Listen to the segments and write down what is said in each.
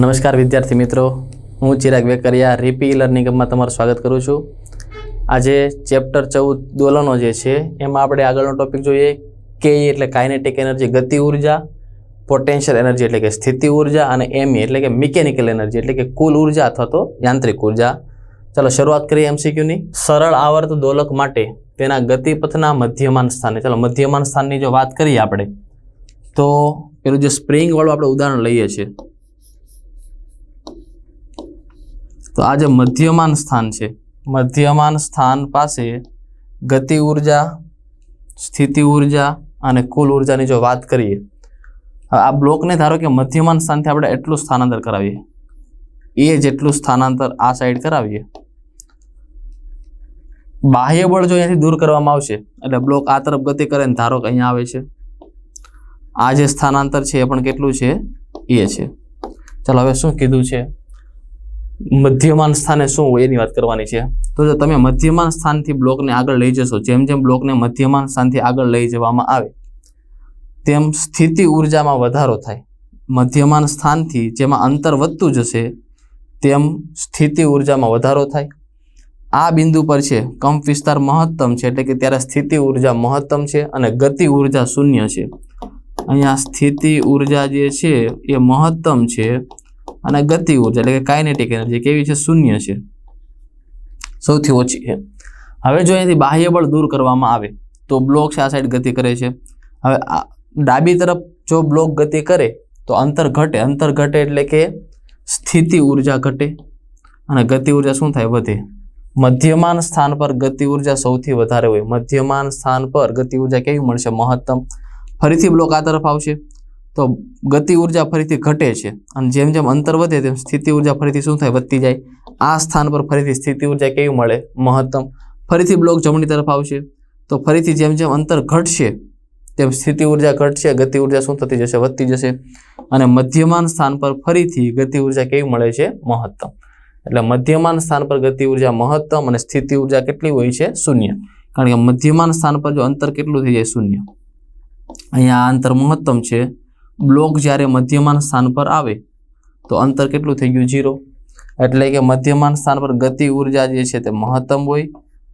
નમસ્કાર વિદ્યાર્થી મિત્રો. હું ચિરાગ વેકરિયા રીપી લર્નિંગમાં તમારું સ્વાગત કરું છું. આજે ચેપ્ટર ચૌદ દોલનો જે છે, એમાં આપણે આગળનો ટોપિક જોઈએ. કે એટલે કાઇનેટિક એનર્જી ગતિ ઊર્જા પોટેન્શિયલ એનર્જી એટલે કે સ્થિતિ ઊર્જા અને એમઈ એટલે કે મિકેનિકલ એનર્જી એટલે કે કુલ ઊર્જા અથવા તો યાંત્રિક ઊર્જા. ચાલો શરૂઆત કરીએ એમસીક્યુની સરળ આવર્ત દોલક માટે તેના ગતિપથના મધ્યમાન સ્થાને. ચાલો મધ્યમાન સ્થાનની જો વાત કરીએ આપણે, તો પેલું જે સ્પ્રિંગવાળું આપણે ઉદાહરણ લઈએ છીએ. તો આ જે મધ્યમાન સ્થાન છે, મધ્યમાન સ્થાન પાસે ગતિ ઊર્જા, સ્થિતિ ઊર્જા અને કુલ ઉર્જાની જો વાત કરીએ આ બ્લોકને ધારો કે મધ્યમાન સ્થાનથી આપણે એટલું સ્થાનાંતર કરાવીએ, એ જેટલું સ્થાનાંતર આ સાઈડ કરાવીએ. બાહ્ય બળ જો અહીંયાથી દૂર કરવામાં આવશે, એટલે બ્લોક આ તરફ ગતિ કરે ને ધારો કે અહીંયા આવે છે. આ જે સ્થાનાંતર છે એ પણ કેટલું છે? એ છે. ચાલો હવે શું કીધું છે? મધ્યમાન સ્થાને શું હોય એની વાત કરવાની છે? તો જો તમે મધ્યમાન સ્થાનથી બ્લોકને આગળ લઈ જશો, જેમ જેમ બ્લોકને મધ્યમાન સ્થાનથી આગળ લઈ જવામાં આવે, તેમ સ્થિતિ ઉર્જામાં વધારો થાય. મધ્યમાન સ્થાનથી જેમાં અંતર વધતું જશે, તેમ સ્થિતિ ઉર્જામાં વધારો થાય. આ બિંદુ પર છે, કંપ વિસ્તાર મહત્તમ છે, એટલે કે ત્યારે સ્થિતિ ઊર્જા મહત્તમ છે અને ગતિ ઊર્જા શૂન્ય છે. અહીંયા સ્થિતિ ઊર્જા જે છે, એ મહત્તમ છે. અને ગતિ ઊર્જા એટલે કે કાઇનેટિક એનર્જી કેવી છે? શૂન્ય છે. સૌથી ઓછી છે. હવે જો અહીંયાથી બાહ્ય બળ દૂર કરવામાં આવે તો બ્લોક છે આ સાઈડ ગતિ કરે છે? હવે ડાબી તરફ જો બ્લોક ગતિ કરે તો અંતર ઘટે. અંતર ઘટે એટલે કે સ્થિતિ ઊર્જા ઘટે અને ગતિ ઊર્જા શું થાય? વધે. મધ્યમાન સ્થાન પર ગતિ ઊર્જા સૌથી વધારે હોય. મધ્યમાન સ્થાન પર ગતિ ઊર્જા કેવી મળશે? મહત્તમ. ફરીથી બ્લોક આ તરફ આવશે. તો ગતિ ઊર્જા ફરીથી ઘટે છે. અને જેમ જેમ અંતર વધે તેમ સ્થિતિ ઊર્જા ફરીથી શું થાય? વધતી જાય. આ સ્થાન પર ફરીથી સ્થિતિ ઊર્જા કેવી મળે? મહત્તમ. ફરીથી બ્લોક જમણી તરફ આવશે. તો ફરીથી જેમ જેમ અંતર ઘટશે, તેમ સ્થિતિ ઊર્જા ઘટશે. ગતિ ઊર્જા શું થતી જશે? વધતી જશે. અને મધ્યમાન સ્થાન પર ફરીથી ગતિ ઊર્જા કેવી મળે છે? મહત્તમ. એટલે મધ્યમાન સ્થાન પર ગતિ ઊર્જા મહત્તમ અને સ્થિતિ ઊર્જા કેટલી હોય છે? શૂન્ય. કારણ કે મધ્યમાન સ્થાન પર જો અંતર કેટલું થઈ જાય? શૂન્ય. અહીંયા આ અંતર મહત્તમ છે. બ્લોક જ્યારે મધ્યમાન સ્થાન પર આવે, તો અંતર કેટલું થઈ ગયું? જીરો એટલે કે મધ્યમાન સ્થાન પર ગતિ ઊર્જા જે છે તે મહત્તમ હોય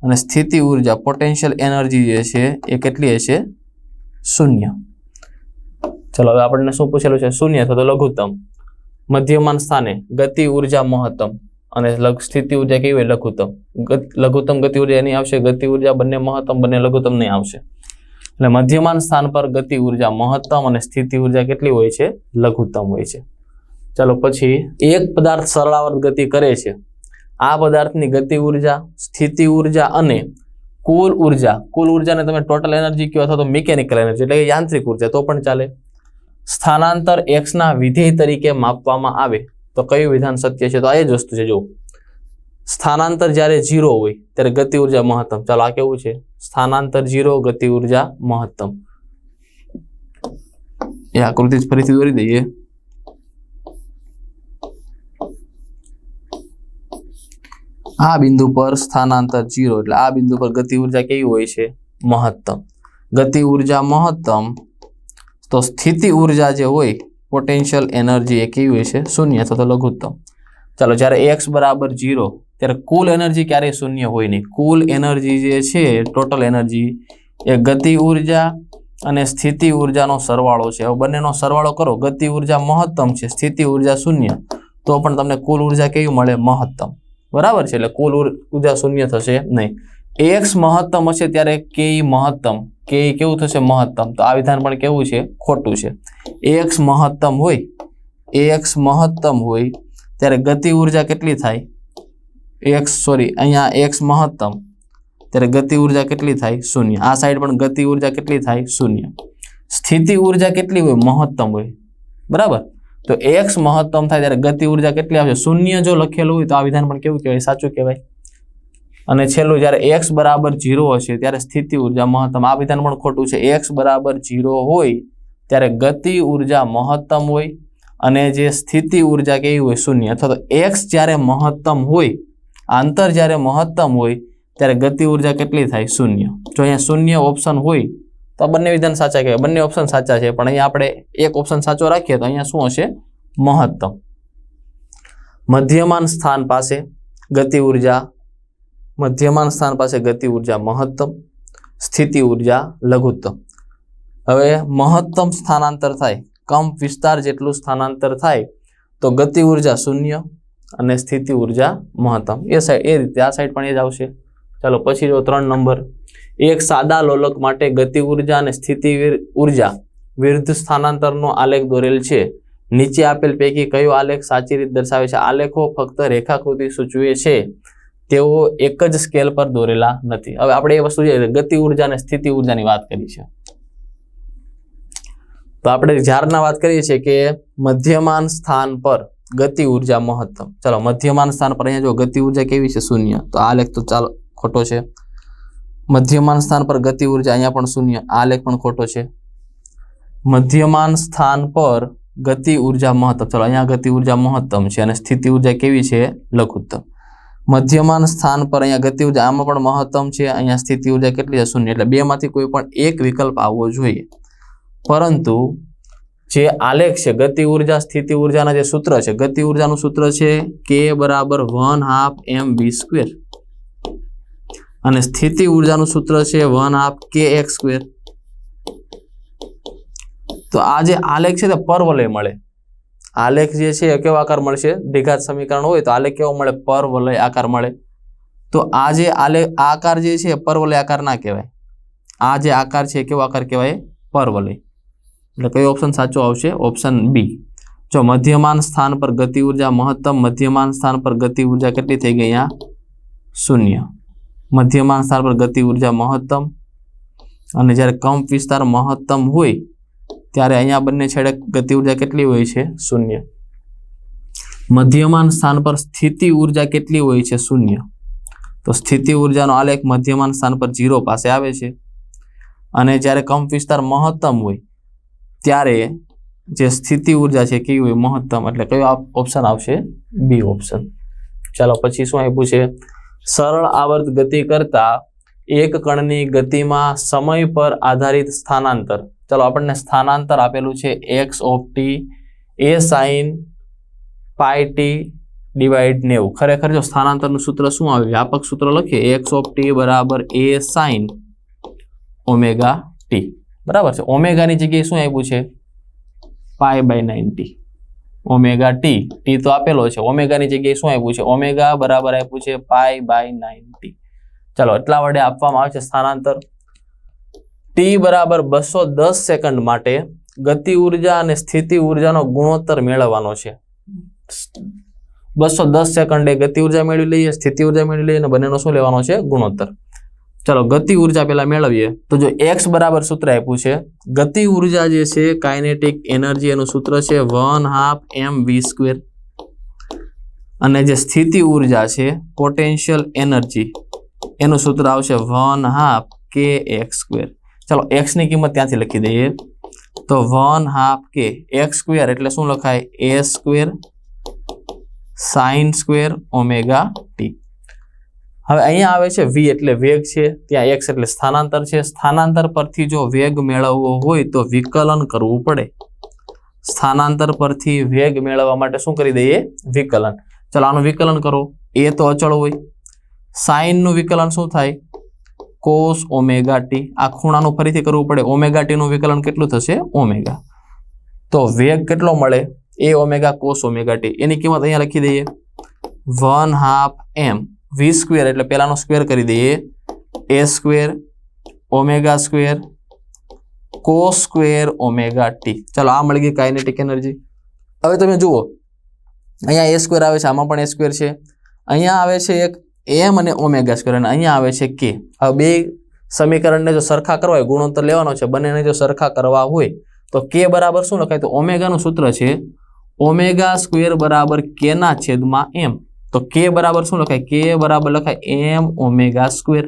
અને સ્થિતિ ઊર્જા પોટેન્શિયલ એનર્જી જે છે એ કેટલી હશે? શૂન્ય. ચલો, હવે આપણને શું પૂછેલું છે? શૂન્ય અથવા તો લઘુત્તમ. મધ્યમાન સ્થાને ગતિ ઊર્જા મહત્તમ અને સ્થિતિ ઊર્જા કેવી હોય? લઘુત્તમ. લઘુત્તમ ગતિ ઊર્જા એની આવશે, ગતિ ઊર્જા બંને મહત્તમ, બંને લઘુત્તમ નહીં આવશે. એટલે મધ્યમાન સ્થાન પર ગતિ ઊર્જા મહત્તમ અને સ્થિતિ ઊર્જા કેટલી હોય છે? લઘુત્તમ હોય છે. ચાલો પછી એક પદાર્થ સરળાવર્ત ગતિ કરે છે. આ પદાર્થની ગતિ ઊર્જા, સ્થિતિ ઊર્જા અને કુલ ઊર્જા. કુલ ઉર્જાને તમે ટોટલ એનર્જી કહો અથવા તો મિકેનિકલ એનર્જી એટલે કે યાંત્રિક ઊર્જા, તો પણ ચાલે. સ્થાનાંતર એક્સના વિધેય તરીકે માપવામાં આવે. તો કયું વિધાન સત્ય છે? તો આ એ જ વસ્તુ છે જો સ્થાનાંતર જ્યારે ઝીરો હોય, ત્યારે ગતિ ઊર્જા મહત્તમ. ચાલો, આ કેવું છે? સ્થાનાંતર ઝીરો ગતિ ઊર્જા મહત્તમ. એ આકૃતિ ફરીથી દોરી દઈએ. આ બિંદુ પર સ્થાનાંતર ઝીરો એટલે આ બિંદુ પર ગતિ ઊર્જા કેવી હોય છે? મહત્તમ. ગતિ ઊર્જા મહત્તમ, તો સ્થિતિ ઊર્જા જે હોય પોટેન્શિયલ એનર્જી એ કેવી હોય છે? શૂન્ય અથવા તો લઘુત્તમ. ચાલો, જ્યારે એક્સ બરાબર ઝીરો ત્યારે કુલ એનર્જી ક્યારેય શૂન્ય હોય નહીં. કુલ એનર્જી જે છે, ટોટલ એનર્જી એ ગતિ ઊર્જા અને સ્થિતિ ઉર્જાનો સરવાળો છે. હવે બંનેનો સરવાળો કરો. ગતિ ઊર્જા મહત્તમ છે, સ્થિતિ ઊર્જા શૂન્ય. તો પણ તમને કુલ ઊર્જા કેવી મળે? મહત્તમ. બરાબર છે? એટલે કુલ ઊર્જા શૂન્ય થશે નહીં. એક્સ મહત્તમ હશે ત્યારે કે મહત્તમ. કે કેવું થશે? મહત્તમ. તો આ વિધાન પણ કેવું છે? ખોટું છે. એક્સ મહત્તમ હોય. એક્સ મહત્તમ હોય. ત્યારે ગતિ ઊર્જા કેટલી થાય? એક્સ સોરી અહીંયા એક્સ મહત્તમ. ત્યારે ગતિ ઊર્જા કેટલી થાય? શૂન્ય. આ સાઈડ પણ ગતિ ઊર્જા કેટલી થાય? શૂન્ય. સ્થિતિ ઊર્જા કેટલી હોય? મહત્તમ હોય. બરાબર? તો એક્સ મહત્તમ થાય ત્યારે ગતિ ઊર્જા કેટલી આવશે? શૂન્ય જો લખેલું હોય તો આ વિધાન પણ કેવું કહેવાય? સાચું કહેવાય. અને છેલ્લું, જ્યારે એક્સ બરાબર જીરો હશે, ત્યારે સ્થિતિ ઊર્જા મહત્તમ. આ વિધાન પણ ખોટું છે. એક્સ બરાબર ઝીરો હોય, ત્યારે ગતિ ઊર્જા મહત્તમ હોય. અને જે સ્થિતિ ઊર્જા કેવી હોય? શૂન્ય. અથવા તો એક્સ જ્યારે મહત્તમ હોય અંતર જ્યારે મહત્તમ હોય, ત્યારે ગતિ ઊર્જા કેટલી થાય? શૂન્ય. જો અહીંયા શૂન્ય ઓપ્શન હોય, તો આ બંને વિધાન સાચા કહેવાય. બંને ઓપ્શન સાચા છે, પણ અહીંયા આપણે એક ઓપ્શન સાચો રાખીએ, તો અહીંયા શું હશે? મહત્તમ. મધ્યમાન સ્થાન પાસે ગતિ ઊર્જા, મધ્યમાન સ્થાન પાસે ગતિ ઊર્જા મહત્તમ, સ્થિતિ ઊર્જા લઘુત્તમ. હવે મહત્તમ સ્થાનાંતર થાય કંપ વિસ્તાર જેટલું સ્થાનાંતર થાય, તો ગતિ ઊર્જા શૂન્ય અને સ્થિતિ ઊર્જા મહત્તમ. એ સાઈડ એ રીતે. આ સાઈડ પણ એ જ આવશે. ચાલો, પછી જો ત્રણ નંબર. એક સાદા લોલક માટે ગતિ ઊર્જા અને સ્થિતિ ઊર્જા વિરુદ્ધ સ્થાનાંતરનો આલેખ દોરેલ છે. નીચે આપેલ પૈકી કયો આલેખ સાચી રીતે દર્શાવે છે? આલેખો ફક્ત રેખાકૃતિ સૂચવે છે. તેઓ એક જ સ્કેલ પર દોરેલા નથી. હવે આપણે એ વસ્તુ જે ગતિ ઊર્જા અને સ્થિતિ ઉર્જાની વાત કરી છે. તો આપણે જ્યારના વાત કરીએ છીએ કે મધ્યમાન સ્થાન પર ગતિ ઊર્જા મહત્તમ. ચાલો, મધ્યમાન સ્થાન પર અહીંયા જો ગતિ ઊર્જા કેવી છે? શૂન્ય. તો આ લેખ તો ચાલો, ખોટો છે. મધ્યમાન સ્થાન પર ગતિ ઊર્જા અહીંયા પણ શૂન્ય, આ લેખ પણ ખોટો છે. મધ્યમાન સ્થાન પર ગતિ ઊર્જા મહત્તમ. ચાલો, અહીંયા ગતિ ઊર્જા મહત્તમ છે અને સ્થિતિ ઊર્જા કેવી છે? લઘુત્તમ. મધ્યમાન સ્થાન પર અહીંયા ગતિ ઊર્જા આમાં પણ મહત્તમ છે, અહીંયા સ્થિતિ ઊર્જા કેટલી છે? શૂન્ય. એટલે બેમાંથી કોઈ પણ એક વિકલ્પ આવવો જોઈએ. પરંતુ જે આલેખ છે, ગતિ ઊર્જા સ્થિતિ ઉર્જાના જે સૂત્ર છે, ગતિ ઉર્જાનું સૂત્ર છે કે બરાબર one half m v square અને સ્થિતિ ઉર્જાનું સૂત્ર છે one half k x square તો આ જે આલેખ છે તે પરવલય મળે. આલેખ જે છે કેવો આકાર મળશે? દ્વિઘાત સમીકરણ હોય તો આલેખ કેવો મળે? પરવલય આકાર મળે. તો આ જે આલેખ આકાર જે છે પરવલય આકાર ના કહેવાય. આ જે આકાર છે એ કેવો આકાર કહેવાય? પરવલય. એટલે કયો ઓપ્શન સાચો આવશે? ઓપ્શન બી જો મધ્યમાન સ્થાન પર ગતિ ઊર્જા મહત્તમ મધ્યમાન સ્થાન પર ગતિ ઊર્જા કેટલી થઈ ગઈ અહીંયા? શૂન્ય. મધ્યમાન સ્થાન પર ગતિ ઊર્જા મહત્તમ અને જ્યારે કંપ વિસ્તાર મહત્તમ હોય, ત્યારે અહીંયા બંને છેડે ગતિ ઊર્જા કેટલી હોય છે? શૂન્ય. મધ્યમાન સ્થાન પર સ્થિતિ ઊર્જા કેટલી હોય છે? શૂન્ય. તો સ્થિતિ ઉર્જાનો આલેખ મધ્યમાન સ્થાન પર ઝીરો પાસે આવે છે. અને જ્યારે કંપ વિસ્તાર મહત્તમ હોય ત્યારે જે સ્થિતિ ઊર્જા છે કેવી હોય, મહત્તમ, એટલે કયો ઓપ્શન આવશે? બી ઓપ્શન ચાલો, પછી શું આપ્યું છે? સરળ આવર્ત ગતિ કરતા એક કણની ગતિમાં સમય પર આધારિત સ્થાનાંતર. ચાલો, આપણને સ્થાનાંતર આપેલું છે x of t a sine pi t divide નેવું. ખરેખર જો સ્થાનાંતરનું સૂત્ર શું આવે? વ્યાપક સૂત્ર લખીએ. એક્સ ઓફ ટી બરાબર એ સાઇન ઓમેગા ટી બરાબર છે. ઓમેગાની જગ્યાએ શું આવ્યું છે? Pi by ninety omega t t તો આપેલો છે. ઓમેગાની જગ્યાએ શું આપ્યું છે? ઓમેગા બરાબર આપ્યું છે પાય બાય નાઇન્ટી ચાલો, એટલા વડે આપવામાં આવે છે સ્થાનાંતર. ટી બરાબર બસો દસ સેકન્ડ માટે ગતિ ઊર્જા અને સ્થિતિ ઉર્જાનો ગુણોત્તર મેળવવાનો છે. બસો દસ સેકન્ડે ગતિ ઊર્જા મેળવી લઈએ, સ્થિતિ ઊર્જા મેળવી લઈએ અને બંનેનો શું લેવાનો છે? ગુણોત્તર. ચલો, ગતિ ઊર્જા પહેલા મેળવીએ. તો જો એક્સ બરાબર સૂત્ર આપ્યું છે, ગતિ ઊર્જા જે છે કાઇનેટિક એનર્જી એનું સૂત્ર છે one half m v square અને જે સ્થિતિ ઊર્જા છે પોટેન્શિયલ એનર્જી એનું સૂત્ર આવશે one half k x square ચલો એક્સની કિંમત ત્યાંથી લખી દઈએ. તો one half k x square એટલે શું લખાય? A square sine square omega t હવે અહીંયા આવે છે વી એટલે વેગ છે, ત્યાં એક્સ એટલે સ્થાનાંતર છે. સ્થાનાંતર પરથી જો વેગ મેળવવો હોય તો વિકલન કરવું પડે. સ્થાનાંતર પરથી વેગ મેળવવા માટે શું કરી દઈએ? વિકલન. ચલો આનું વિકલન કરો. એ તો અચળ હોય. સાઇનનું વિકલન શું થાય? Cos omega t. આ ખૂણાનું ફરીથી કરવું પડે. ઓમેગા ટીનું વિકલન કેટલું થશે? ઓમેગા. તો વેગ કેટલો મળે? A omega cos omega t. એની કિંમત અહીંયા લખી દઈએ. One half m. V square એટલે પહેલાંનો સ્ક્વેર કરી દઈએ. A square omega square cos square omega t ચાલો, આ મળી ગઈ કાઇનેટિક એનર્જી હવે તમે જુઓ, અહીંયા એ સ્ક્વેર આવે છે, આમાં પણ એ સ્ક્વેર છે. અહીંયા આવે છે એક એમ અને ઓમેગા સ્ક્વેર અને અહીંયા આવે છે કે હવે બે સમીકરણને જો સરખા કરવા હોય, ગુણોત્તર લેવાનો છે, બંનેને જો સરખા કરવા હોય, તો કે બરાબર શું લખાય? તો ઓમેગાનું સૂત્ર છે ઓમેગા સ્ક્વેર બરાબર કેના છેદમાં એમ તો કે બરાબર શું લખાય? કે બરાબર લખાય એમ ઓમેગા સ્ક્વેર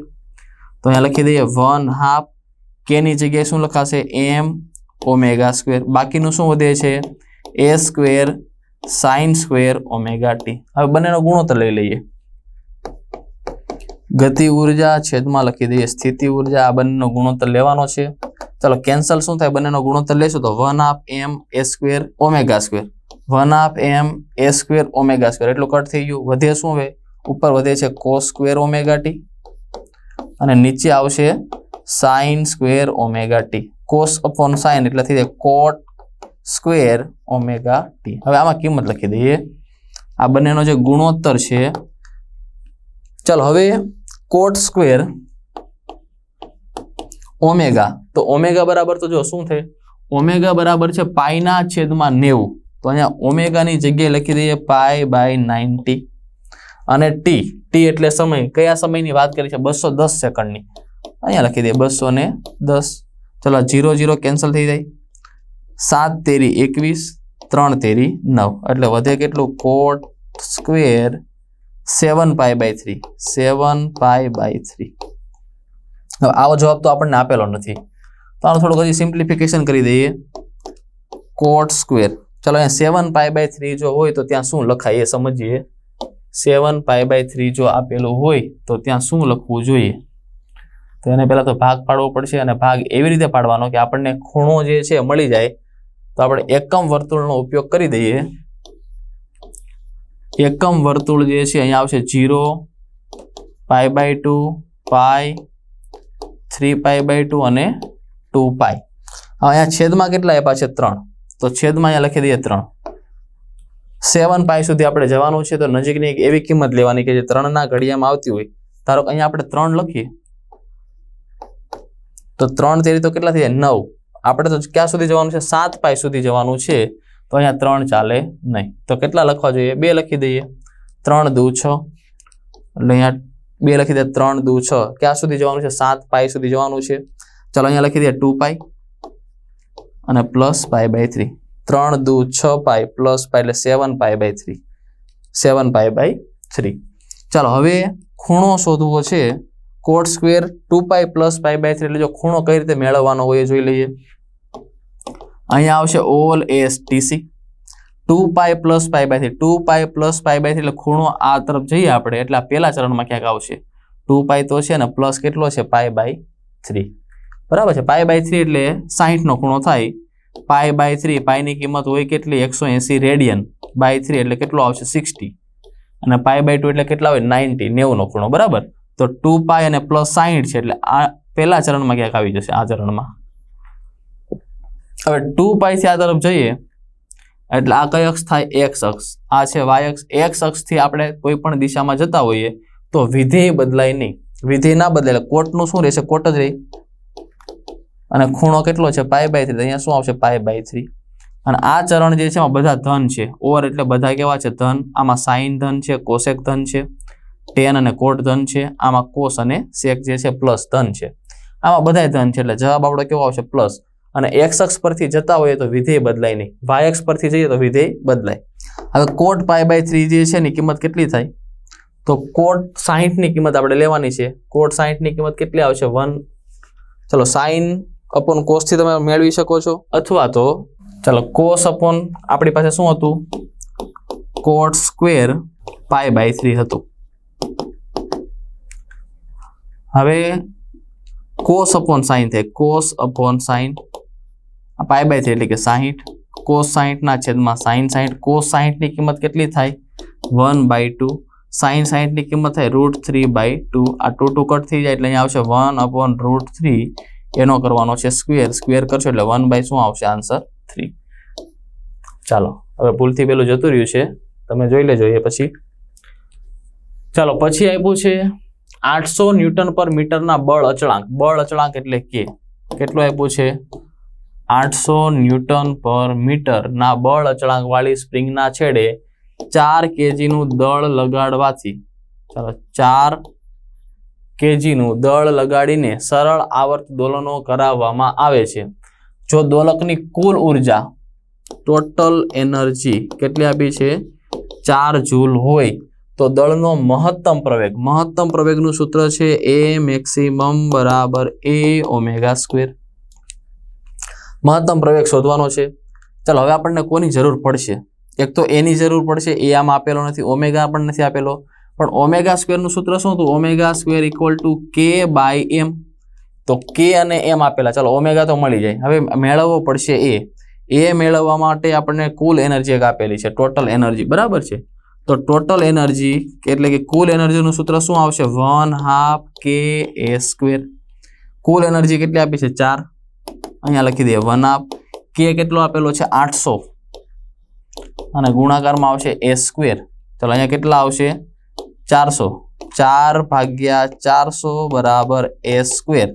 તો અહીંયા લખી દઈએ વન હાફ કેની જગ્યાએ શું લખાશે? એમ ઓમેગા સ્ક્વેર બાકીનું શું વધે છે? A square sine square omega t હવે બંનેનો ગુણોત્તર લઈ લઈએ. ગતિ ઊર્જા છેદમાં લખી દઈએ. સ્થિતિ ઊર્જા આ બંનેનો ગુણોત્તર લેવાનો છે. ચલો કેન્સલ શું થાય? બંનેનો ગુણોત્તર લેશું તો one half m a square omega square one half m a square omega square. એટલું કટ થઈ ગયું. વધે શું હવે? ઉપર વધે છે કોસ સ્ક્વેર ઓમેગા ટી અને નીચે આવશે sine square omega t. Cos upon sine એટલે થઈ જાય કોટ સ્ક્વેર ઓમેગા ટી. હવે આમાં કિંમત લખી દઈએ. આ બંનેનો જે ગુણોત્તર છે, ચાલો હવે કોટ સ્ક્વેર ઓમેગા. તો ઓમેગા બરાબર તો જો શું થાય? ઓમેગા બરાબર છે પાઈના છેદમાં નેવું. તો અહીંયા ઓમેગાની જગ્યાએ લખી દઈએ પાય બાય નાઇન્ટી અને ટી ટી એટલે સમય, કયા સમયની વાત કરી છે? બસો દસ સેકન્ડની. અહીંયા લખી દઈએ બસો ને દસ. ચલો જીરો જીરો કેન્સલ થઈ જાય. સાત તેરી એકવીસ, ત્રણ તેરી નવ. એટલે વધે કેટલું? Cot square seven pi by three seven pi by three આવો જવાબ તો આપણને આપેલો નથી. તો આનું થોડુંક હજી સિમ્પ્લિફિકેશન કરી દઈએ. કોટ સ્ક્વેર ચલો અહીંયા સેવન પાય બાય થ્રી જો હોય તો ત્યાં શું લખાય એ સમજીએ. સેવન પાઈ બાય થ્રી જો આપેલું હોય તો ત્યાં શું લખવું જોઈએ? તો એને પહેલાં તો ભાગ પાડવો પડશે અને ભાગ એવી રીતે પાડવાનો કે આપણને ખૂણો જે છે મળી જાય. તો આપણે એકમ વર્તુળનો ઉપયોગ કરી દઈએ. એકમ વર્તુળ જે છે અહીંયા આવશે zero pi by two pi three pi by two અને ટુ પાય અહીંયા છેદમાં કેટલા આપ્યા છે? ત્રણ. તો છેદમાં અહીંયા લખી દઈએ ત્રણ. સેવન પાઈ સુધી આપણે જવાનું છે, તો નજીકની એક એવી કિંમત લેવાની કે જે ત્રણના ઘડિયામાં આવતી હોય. ધારો અહીંયા આપણે ત્રણ લખીએ. તો ત્રણ તેરી તો કેટલા થઈ જાય નવ. આપણે તો ક્યાં સુધી જવાનું છે? સાત પાઈ સુધી જવાનું છે, તો અહીંયા ત્રણ ચાલે નહીં. તો કેટલા લખવા જોઈએ? બે લખી દઈએ. ત્રણ દુ છ. એટલે અહીંયા બે લખી દે ત્રણ દુ છ. ક્યાં સુધી જવાનું છે? સાત પાઈ સુધી જવાનું છે. ચાલો અહીંયા લખી દઈએ ટુ પાઈ. અને પ્લસ પાય બાય થ્રી ત્રણ દુ છ પાય પ્લસ પાય એટલે seven pi by three seven pi by three ચાલો, હવે ખૂણો શોધવો છે. Cot square two pi plus pi by three એટલે જો ખૂણો કઈ રીતે મેળવવાનો હોય એ જોઈ લઈએ. અહીંયા આવશે all S TC two pi plus pi by three two pi plus pi by three એટલે ખૂણો આ તરફ જઈએ આપણે. એટલે આ પહેલા ચરણમાં ક્યાંક આવશે. ટુ પાય તો છે ને પ્લસ કેટલો છે? પાય બાય થ્રી બરાબર છે? પાય બાય થ્રી એટલે સાહીઠનો ખૂણો થાય. પાય બાય થ્રી, પાઈની કિંમત હોય કેટલી? એકસો એંસી રેડિયન. બાય થ્રી એટલે કેટલો આવશે? સિક્સટી. અને પાઈ બાય ટુ એટલે કેટલા હોય? નાઇન્ટી, નેવુંનો ખૂણો. બરાબર? તો ટુ પાય અને પ્લસ સાહીઠ છે એટલે આ પહેલા ચરણમાં ક્યાંક આવી જશે? આ ચરણમાં. હવે ટુ પાયથી આ તરફ જઈએ. એટલે આ કઈ અક્ષ થાય? એક્સ અક્ષ. આ છે વાય અક્ષ. એક્સ અક્ષથી આપણે કોઈ પણ દિશામાં જતા હોઈએ તો વિધેય બદલાય નહીં. વિધેય ના બદલાય કોટનું શું રહેશે? કોટ જ રહી. અને ખૂણો કેટલો છે? પાય બાય થ્રી અહીંયા શું આવશે? પાય બાય થ્રી અને આ ચરણ જે છે એમાં બધા ધન છે. ઓવર એટલે બધા કેવા છે? ધન. આમાં સાઇન ધન છે કોશેક ધન છે ટેન અને કોટ ધન છે. આમાં કોસ અને સેક જે છે પ્લસ ધન છે. આમાં બધાય ધન છે, એટલે જવાબ આપણો કેવો આવશે? પ્લસ અને એક્સ અક્ષ પરથી જતા હોઈએ તો વિધેય બદલાય નહીં. વાય અક્ષ પરથી જઈએ તો વિધેય બદલાય. હવે કોટ પાય બાય થ્રી જે છે, એની કિંમત કેટલી થાય? તો કોટ સાહીઠની કિંમત આપણે લેવાની છે. કોટ સાહીઠની કિંમત કેટલી આવશે? વન ચલો સાઈન અપોન કોસથી તમે મેળવી શકો છો. અથવા તો ચાલો કોસ અપોન આપણી પાસે શું હતું? Cot square pi by three હતું. હવે કોસ અપોન સાઈન થાય. Cos upon sine pi by three એટલે કે સાહીઠ કોસ સાહીઠના છેદમાં સાઈન સાહીઠ કોસ સાહીઠની કિંમત કેટલી થાય? One by two. સાઈન સાહીઠની કિંમત થાય રૂટ થ્રી બાય ટુ. આ ટુ ટુ કટ થઈ જાય એટલે અહીંયા આવશે વન અપોન રૂટ થ્રી એનો કરવાનો છે સ્ક્વેર. સ્ક્વેર કરશો એટલે વન બાય શું આવશે? આન્સર થ્રી ચાલો, હવે ભૂલથી પેલું જતું રહ્યું છે. તમે જોઈ લેજો એ પછી. ચાલો, પછી આપ્યું છે આઠસો ન્યૂટન પર મીટરના બળ અચળાંક. બળ અચળાંક એટલે કે કેટલું આપ્યું છે? આઠસો ન્યૂટન પર મીટરના બળ અચળાંક વાળી સ્પ્રિંગના છેડે ચાર કેજીનું દળ લગાડવાથી. ચાલો, ચાર કેજીનું દળ લગાડીને સરળ આવર્ત દોલનો કરાવવામાં આવે છે. જો દોલકની કુલ ઊર્જા ટોટલ એનર્જી કેટલી આપી છે? ચાર જૂલ હોય તો દળનો મહત્તમ પ્રવેગ, મહત્તમ પ્રવેગનું સૂત્ર છે એ મેક્સિમમ બરાબર એ ઓમેગા સ્ક્વેર મહત્તમ પ્રવેગ શોધવાનો છે. ચાલો હવે આપણને કોની જરૂર પડશે? એક તો એની જરૂર પડશે એ આમાં આપેલો નથી ઓમેગા પણ નથી આપેલો. પણ ઓમેગા સ્ક્વેરનું સૂત્ર શું હતું? Omega square equal to k by m તો કે અને એમ આપેલા. ચાલો ઓમેગા તો મળી જાય. હવે મેળવવો પડશે એ. એ મેળવવા માટે આપણને કુલ એનર્જી એક આપેલી છે ટોટલ એનર્જી. બરાબર છે? તો ટોટલ એનર્જી એટલે કે કુલ એનર્જીનું સૂત્ર શું આવશે? વન હાફ કે એ સ્ક્વેર કુલ એનર્જી કેટલી આપી છે? ચાર. અહીંયા લખી દઈએ, વન હાફ કે કેટલો આપેલો છે? આઠસો. અને ગુણાકારમાં આવશે એ સ્ક્વેર ચાલો, અહીંયા કેટલા આવશે? ચારસો. ચાર ભાગ્યા ચારસો બરાબર એ સ્ક્વેર.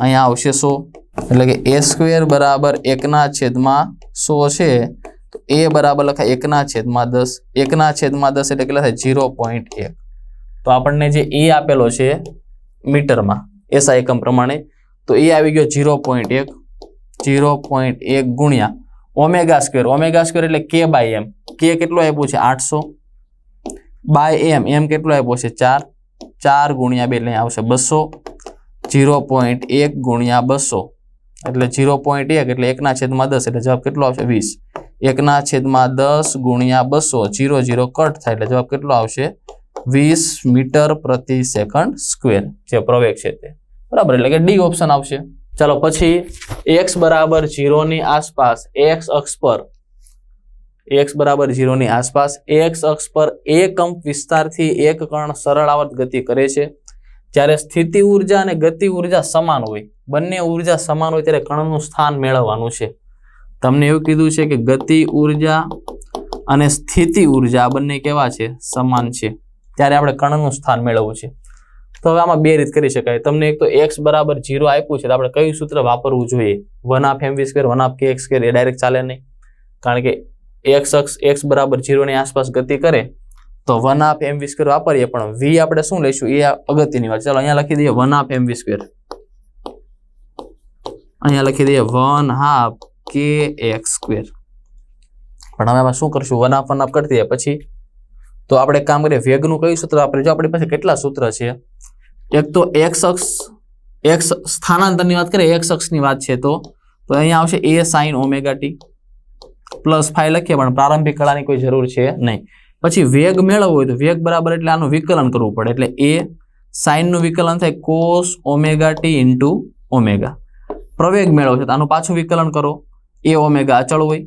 અહીંયા આવશે સો. એટલે કે એ સ્ક્વેર બરાબર એકના છેદમાં સો છે. તો એ બરાબર લખાય એકના છેદમાં દસ. એકના છેદમાં દસ એટલે કેટલા થાય? જીરો પોઈન્ટ એક. તો આપણને જે એ આપેલો છે મીટરમાં એસા એકમ પ્રમાણે, તો એ આવી ગયો ઝીરો પોઈન્ટ એક. ઝીરો પોઈન્ટ એક ગુણ્યા ઓમેગા સ્ક્વેર. ઓમેગા સ્ક્વેર એટલે કે બાય એમ. કે કેટલું આપ્યું છે? આઠસો. બાય એમ એમ કેટલું આપ્યું છે ચાર ચાર ગુણ્યા બે, એટલે આવશે બસો. જીરો પોઈન્ટ એક ગુણ્યા બસો. એટલે જીરો પોઈન્ટ એક, એટલે એકના છેદમાં દસ, એટલે જવાબ કેટલો આવશે? વીસ. એકના છેદમાં દસ ગુણ્યા બસો જીરો જીરો કટ થાય, એટલે જવાબ કેટલો આવશે? વીસ મીટર પ્રતિ સેકન્ડ સ્ક્વેર, જે પ્રવેગ છે તે. બરાબર, એટલે કે ડી ઓપ્શન આવશે. ચાલો, પછી એક્સ બરાબર જીરોની આસપાસ એક્સ અક્ષ પર એક્સ બરાબર ઝીરોની આસપાસ એક્સ અક્ષ પર એક અંક વિસ્તારથી એક કણ સરળ આવર્ત ગતિ કરે છે. જ્યારે સ્થિતિ ઊર્જા અને ગતિ ઊર્જા સમાન હોય, બંને ઊર્જા સમાન હોય ત્યારે કણનું સ્થાન મેળવવાનું છે. તમને એવું કીધું છે કે ગતિ ઊર્જા અને સ્થિતિ ઊર્જા બંને કેવા છે? સમાન છે. ત્યારે આપણે કણનું સ્થાન મેળવવું છે. તો હવે આમાં બે રીત કરી શકાય. તમને એક તો એક્સ બરાબર જીરો આપ્યું છે, તો આપણે કયું સૂત્ર વાપરવું જોઈએ? One half m v square one half k x square એ ડાયરેક્ટ ચાલે નહીં. કારણ કે એક્સ અક્ષ એક્સ બરાબર જીરોની આસપાસ ગતિ કરે, તો one half m v square વાપરીએ પણ વી આપણે શું લઈશું? એ અગત્યની વાત ચાલો અહીંયા લખી દઈએ one half m v square અહીંયા લખી દઈએ one half k x square પણ હવે એમાં શું કરશું? વન હાફ વન હાફ કરી દઈએ. પછી તો આપણે કામ કરીએ, વેગનું કયું સૂત્ર વાપરીએ? જો આપણી પાસે કેટલા સૂત્ર છે? એક તો એક્સ અક્ષ એક્સ સ્થાનાંતરની વાત કરીએ એક્સ અક્ષની વાત છે તો અહીંયા આવશે A sine omega t plus phi લખીએ, પણ પ્રારંભિક કળાની કોઈ જરૂર છે નહીં. પછી વેગ મેળવવો હોય તો વેગ બરાબર એટલે આનું વિકલન કરવું પડે. એટલે એ સાઇનનું વિકલન થાય cos omega t into omega. પ્રવેગ મેળવવો છે તો આનું પાછું વિકલન કરો. એ ઓમેગા અચળ હોય.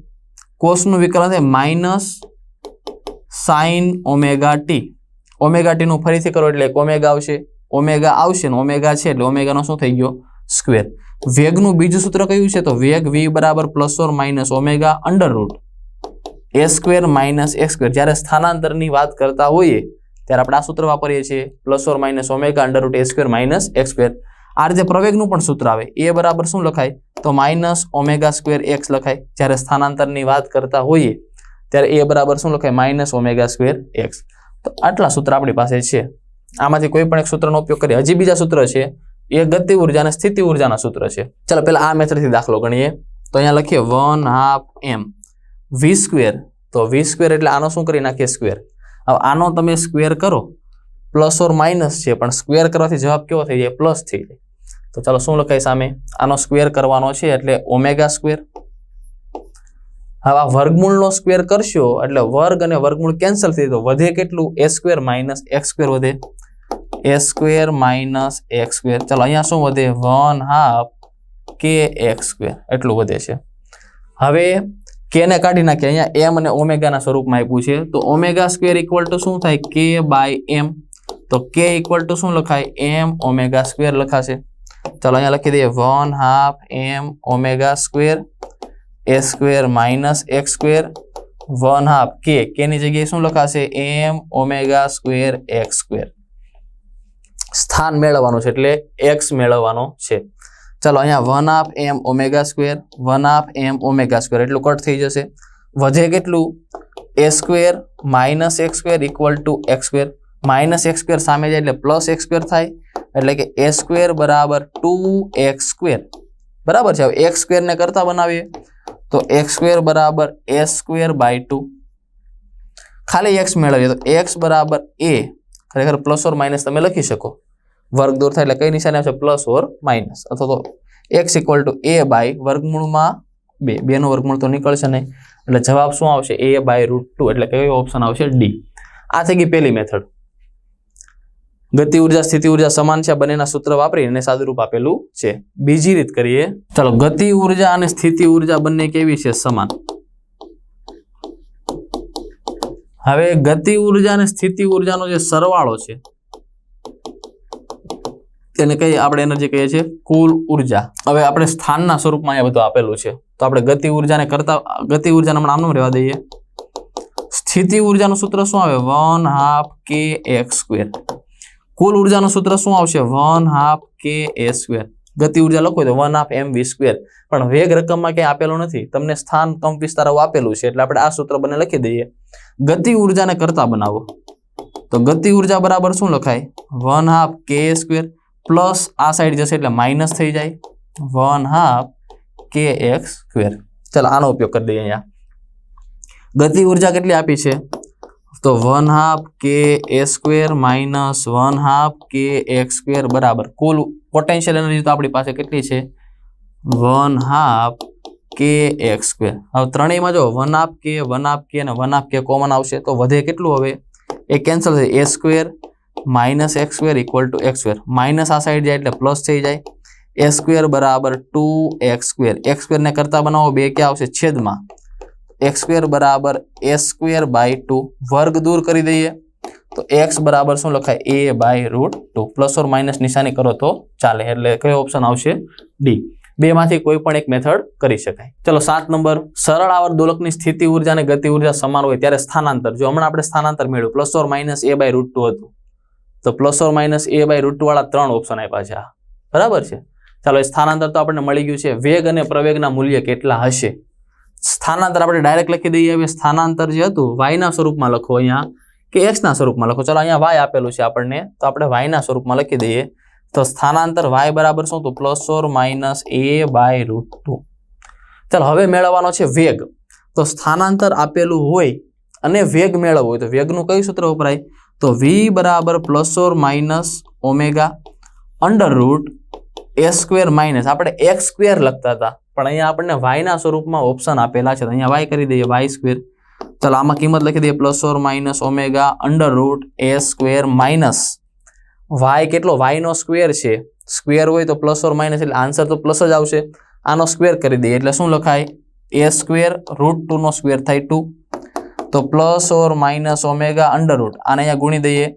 કોસનું વિકલન થાય minus sine omega t. Omega ટીનું ફરીથી કરો એટલે એક ઓમેગા આવશે. ઓમેગા આવશે ને ઓમેગા છે એટલે ઓમેગાનો શું થઈ ગયો? સ્ક્વેર. વેગનું બીજું સૂત્ર કયું છે? તો વેગ વી બરાબર plus or minus omega under root A square minus x square જ્યારે સ્થાનાંતરની વાત કરતા હોઈએ, ત્યારે આપણે આ સૂત્ર વાપરીએ છીએ plus or minus omega under root A square minus x square આ રીતે પ્રવેગનું પણ સૂત્ર આવે. એ બરાબર શું લખાય? તો માઇનસ ઓમેગા સ્ક્વેર એક્સ લખાય. જ્યારે સ્થાનાંતરની વાત કરતા હોઈએ, ત્યારે એ બરાબર શું લખાય? માઇનસ ઓમેગા સ્ક્વેર એક્સ તો આટલા સૂત્ર આપણી પાસે છે. આમાંથી કોઈ પણ એક સૂત્રનો ઉપયોગ કરીએ. હજી બીજા સૂત્ર છે. એ ગતિ ઊર્જા અને સ્થિતિ ઉર્જાના સૂત્ર છે. ચાલો પહેલા આ મેથડથી દાખલો ગણીએ. તો અહીંયા લખીએ one half m. V square તો વી સ્ક્વેર એટલે આનો શું કરી નાખીએ? સ્ક્વેર હવે આનો તમે સ્ક્વેર કરો. પ્લસ ઓર માઇનસ છે, પણ સ્ક્વેર કરવાથી જવાબ કેવો થઈ જાય? પ્લસ થઈ જાય. તો ચાલો શું લખાય સામે? આનો સ્ક્વેર કરવાનો છે એટલે ઓમેગા સ્ક્વેર હવે આ વર્ગમૂળનો સ્ક્વેર કરશો એટલે વર્ગ અને વર્ગમૂળ કેન્સલ થઈ તો વધે કેટલું? A square minus x square વધે. A square minus x square ચાલો અહીંયા શું વધે one half k x square એટલું વધે છે. હવે કે ને કાઢી નાખીએ. અહીંયા એમ અને ઓમેગાના સ્વરૂપમાં આપ્યું છે. તો ઓમેગા સ્ક્વેર ઇક્વલ ટુ શું થાય? કે બાય એમ તો કે ઇક્વલ ટુ શું લખાય? એમ ઓમેગા સ્ક્વેર લખાશે. ચાલો, અહીંયા લખી દઈએ. One half m omega square A square minus x square one half k કેની જગ્યાએ શું લખાશે? M omega square x square સ્થાન મેળવવાનું છે એટલે એક્સ મેળવવાનો છે. ચાલો અહીંયા one half m omega square one half m omega square એટલું કટ થઈ જશે. વધે કેટલું? A square minus x square equal to x square minus x square સામે જાય એટલે પ્લસ એક્સ સ્ક્વેર થાય. એટલે કે એ સ્ક્વેર બરાબર ટુ એક્સ સ્ક્વેર બરાબર છે? હવે એક્સ સ્ક્વેરને કરતા બનાવીએ. તો એક્સ સ્ક્વેર બરાબર એ સ્ક્વેર બાય ટુ ખાલી એક્સ મેળવીએ તો એક્સ બરાબર એ ખરેખર પ્લસ ઓર માઇનસ તમે લખી શકો. વર્ગ દૂર થાય એટલે કઈ નિશાની આવશે? પ્લસ ઓર માઇનસ અથવા તો x equal to A by વર્ગમૂળમાં બે. બેનો વર્ગમૂળ તો નીકળશે નહીં. એટલે જવાબ શું આવશે? એ બાય રૂટ ટુ એટલે કયો ઓપ્શન આવશે? ડી આ થઈ ગઈ પહેલી મેથડ ગતિ ઊર્જા, સ્થિતિ ઊર્જા સમાન છે. બંનેના સૂત્ર વાપરીને સાદુરૂપ આપેલું છે. બીજી રીત કરીએ. ચાલો, ગતિ ઊર્જા અને સ્થિતિ ઊર્જા બંને કેવી છે? સમાન. હવે ગતિ ઊર્જા અને સ્થિતિ ઉર્જાનો જે સરવાળો છે, તેને કઈ આપણે એનર્જી કહીએ છીએ કુલ ઊર્જા હવે આપણે સ્થાનના સ્વરૂપમાં અહીંયા બધું આપેલું છે. તો આપણે ગતિ ઉર્જાને કરતા, ગતિ ઉર્જાને હમણાં આમનું રહેવા દઈએ. સ્થિતિ ઉર્જાનું સૂત્ર શું આવે? One half k x square. કુલ ઉર્જાનું સૂત્ર શું આવશે? વન હાફ કે એ સ્ક્વેર. ગતિ ઊર્જા લખો તો one half m v square પણ વેગ રકમમાં ક્યાંય આપેલું નથી. તમને સ્થાન કંપ વિસ્તાર આપેલું છે. એટલે આપણે આ સૂત્ર બંને લખી દઈએ. ગતિ ઉર્જાને કરતા બનાવો. તો ગતિ ઊર્જા બરાબર શું લખાય? One half k square plus આ સાઈડ જશે એટલે માઇનસ થઈ જાય. One half k x square ચાલો આનો ઉપયોગ કરી દઈએ અહીંયા. ગતિ ઊર્જા કેટલી આપી છે? તો one half k A square minus one half k x square બરાબર. કુલ પોટેન્શિયલ એનર્જી તો આપણી પાસે કેટલી છે? One half k x square. હવે ત્રણેયમાં જો one half k, one half k અને વન હાફ કે કોમન આવશે તો વધે કેટલું હવે? એ કેન્સલ થાય A square minus x square equal to x square. Minus આ સાઈડ જાય એટલે પ્લસ થઈ જાય. એ સ્ક્વેર બરાબર ટુ એક્સ સ્ક્વેર. એક્સ સ્ક્વેરને કરતા બનાવો બે ક્યાં આવશે? છેદમાં. એક્સ સ્ક્વેર બરાબર એ સ્ક્વેર બાય ટુ. વર્ગ દૂર કરી દઈએ. તો એક્સ બરાબર શું લખાય? A by root two plus or minus નિશાની કરો તો ચાલે. એટલે કયો ઓપ્શન આવશે? ડી બેમાંથી કોઈ પણ એક મેથડ કરી શકાય. ચલો, સાત નંબર. સરળ આવર્ત દોલકની સ્થિતિ ઊર્જા અને ગતિ ઊર્જા સમાન હોય ત્યારે સ્થાનાંતર. જો હમણાં આપણે સ્થાનાંતર મેળવ્યું plus or minus A by root two હતું. તો plus or minus A by root વાળા ત્રણ ઓપ્શન આપ્યા છે બરાબર છે? ચાલો, એ સ્થાનાંતર તો આપણને મળી ગયું છે. વેગ અને પ્રવેગના મૂલ્ય કેટલા હશે? સ્થાનાંતર આપણે ડાયરેક્ટ લખી દઈએ. હવે સ્થાનાંતર જે હતું વાયના સ્વરૂપમાં લખો અહીંયા. કે એક્સના સ્વરૂપમાં લખો. ચાલો અહીંયા વાય આપેલું છે આપણને. તો આપણે વાયના સ્વરૂપમાં લખી દઈએ. તો સ્થાનાંતર વાય બરાબર શું તો plus or minus A by root two ચાલો, હવે મેળવવાનો છે વેગ. તો સ્થાનાંતર આપેલું હોય અને વેગ મેળવવો હોય, તો વેગનું કયું સૂત્ર વપરાય? તો વી બરાબર plus or minus omega under root A square minus આપણે એક્સ સ્ક્વેર લખતા હતા. પણ અહીંયા આપણને વાયના સ્વરૂપમાં ઓપ્શન આપેલા છે. અહીંયા વાય કરી દઈએ વાય સ્ક્વેર ચાલો આમાં કિંમત લખી દઈએ. Plus or minus omega under root A square minus y કેટલો? વાયનો સ્ક્વેર છે. સ્ક્વેર હોય તો પ્લસ ઓર માઇનસ એટલે આન્સર તો પ્લસ જ આવશે. આનો સ્ક્વેર કરી દઈએ. એટલે શું લખાય? એ સ્ક્વેર રૂટ ટુનો સ્ક્વેર થાય ટુ તો plus or minus omega under root આને અહીંયા ગુણી દઈએ.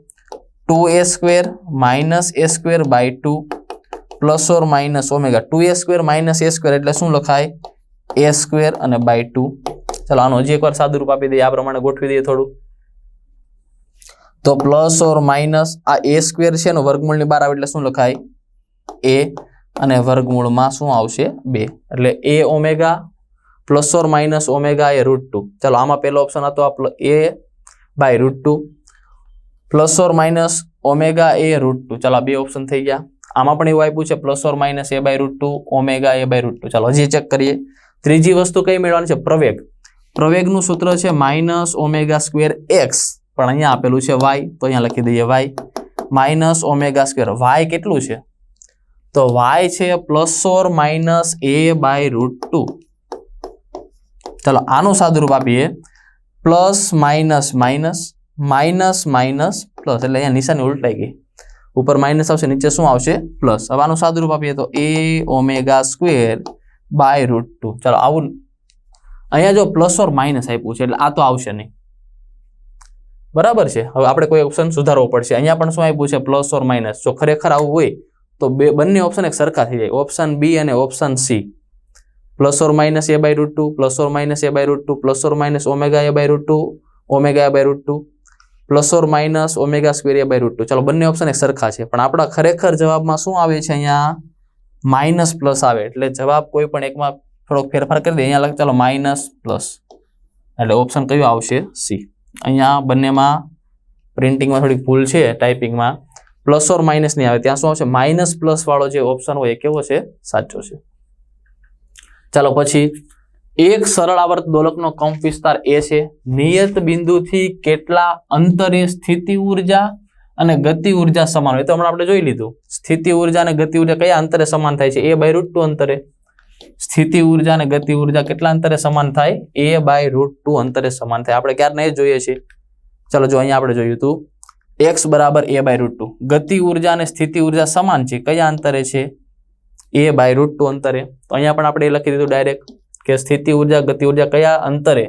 Two A square minus A square by two plus or minus omega two A square minus A square એટલે શું લખાય? એ સ્ક્વેર અને બાય ટુ ચાલો, આનો હજી એકવાર સાદું રૂપ આપી દઈએ. આ પ્રમાણે ગોઠવી દઈએ થોડું. તો પ્લસ ઓર માઇનસ આ એ સ્ક્વેર છે ને વર્ગમૂળની બહાર આવે એટલે શું લખાય? એ અને વર્ગમૂળમાં શું આવશે? બે. એટલે A omega plus or minus omega A root two. ચાલો, આમાં પહેલો ઓપ્શન હતો આ A by root two. Plus or minus omega A root two. ચાલો બે ઓપ્શન થઈ ગયા. આમાં પણ એવું આપ્યું છે, plus or minus A by root two, omega A by root two. ચાલો, હજી ચેક કરીએ. ત્રીજી વસ્તુ કઈ મેળવવાની છે? પ્રવેગ. પ્રવેગનું સૂત્ર છે માઇનસ ઓમેગા સ્ક્વેર એક્સ. પણ અહીંયા આપેલું છે વાય, તો અહીંયા લખી દઈએ y. Minus omega square. Y કેટલું છે? તો વાય છે plus or minus A by root two. ચાલો, આનું સાદુરૂપ આપીએ. Plus minus minus minus minus plus. એટલે અહીંયા નિશાની ઉલટાઈ ગઈ. ઉપર માઇનસ આવશે, નીચે શું આવશે? પ્લસ. હવે આનું સાદુરૂપ આપીએ તો A omega square by root two. ચાલો, આવું અહીંયા જો પ્લસ ઓર માઇનસ આપ્યું છે, એટલે આ તો આવશે નહીં. બરાબર છે? હવે આપણે કોઈ ઓપ્શન સુધારવો પડશે. અહીંયા પણ શું આપ્યું છે? પ્લસ ઓર માઇનસ જો ખરેખર આવું હોય, તો બે, બંને ઓપ્શન એક સરખા થઈ જાય. ઓપ્શન બી અને option C plus or minus A by root two plus or minus A by root two plus or minus omega A by root two omega A by root two plus or minus omega square A by root two ચાલો, બંને option એક સરખા છે. પણ આપણા ખરેખર જવાબમાં શું આવે છે અહીંયા? માઇનસ પ્લસ આવે. એટલે જવાબ કોઈ પણ એકમાં થોડોક ફેરફાર કરી દે. અહીંયા લખ ચાલો માઇનસ પ્લસ એટલે ઓપ્શન કયું આવશે? સી અહીંયા બંનેમાં પ્રિન્ટિંગમાં થોડી ભૂલ છે ટાઈપિંગમાં પ્લસ ઓર માઇનસ નહીં આવે. ત્યાં શું આવશે? માઇનસ પ્લસ વાળો જે ઓપ્શન હોય એ કેવો છે? સાચો છે. ચાલો પછી એક સરળ આવર્ત દોલકનો કંપ વિસ્તાર એ છે. નિયત બિંદુથી કેટલા અંતરે સ્થિતિ ઊર્જા અને ગતિ ઊર્જા સમાન હોય? તો હમણાં આપણે જોઈ લીધું. સ્થિતિ ઊર્જા અને ગતિ ઊર્જા કયા અંતરે સમાન થાય છે? એ બાય રૂટ અંતરે. સ્થિતિ ઊર્જા અને ગતિ ઊર્જા કેટલા અંતરે સમાન થાય? એ બાય રૂટ ટુ અંતરે સમાન થાય. આપણે ક્યારે એ જોઈએ છીએ? ચાલો જો અહીંયા આપણે જોયું હતું એક્સ બરાબર એ બાય રૂટ ટુ ગતિ ઊર્જા અને સ્થિતિ ઊર્જા સમાન છે. કયા અંતરે છે? એ બાય રૂટ ટુ અંતરે. તો અહીંયા પણ આપણે એ લખી દીધું ડાયરેક્ટ કે સ્થિતિ ઊર્જા, ગતિ ઊર્જા કયા અંતરે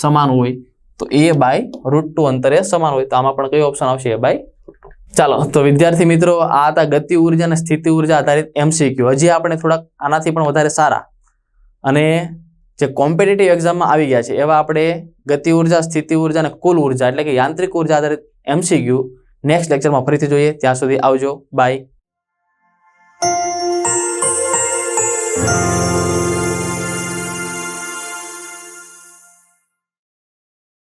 સમાન હોય? તો એ બાય રૂટ ટુ અંતરે સમાન હોય. તો આમાં પણ કયો ઓપ્શન આવશે? એ બાય ચાલો, તો વિદ્યાર્થી મિત્રો, આ હતા ગતિ ઊર્જા અને સ્થિતિ ઊર્જા આધારિત એમસીક્યુ હજી આપણે થોડાક આનાથી પણ વધારે સારા. અને જે કોમ્પિટિટિવ એક્ઝામમાં આવી ગયા છે, એવા આપણે ગતિ ઊર્જા, સ્થિતિ ઊર્જા અને કુલ ઊર્જા, એટલે કે યાંત્રિક ઊર્જા આધારિત એમસીક્યુ નેક્સ્ટ લેક્ચરમાં ફરીથી જોઈએ. ત્યાં સુધી આવજો. બાય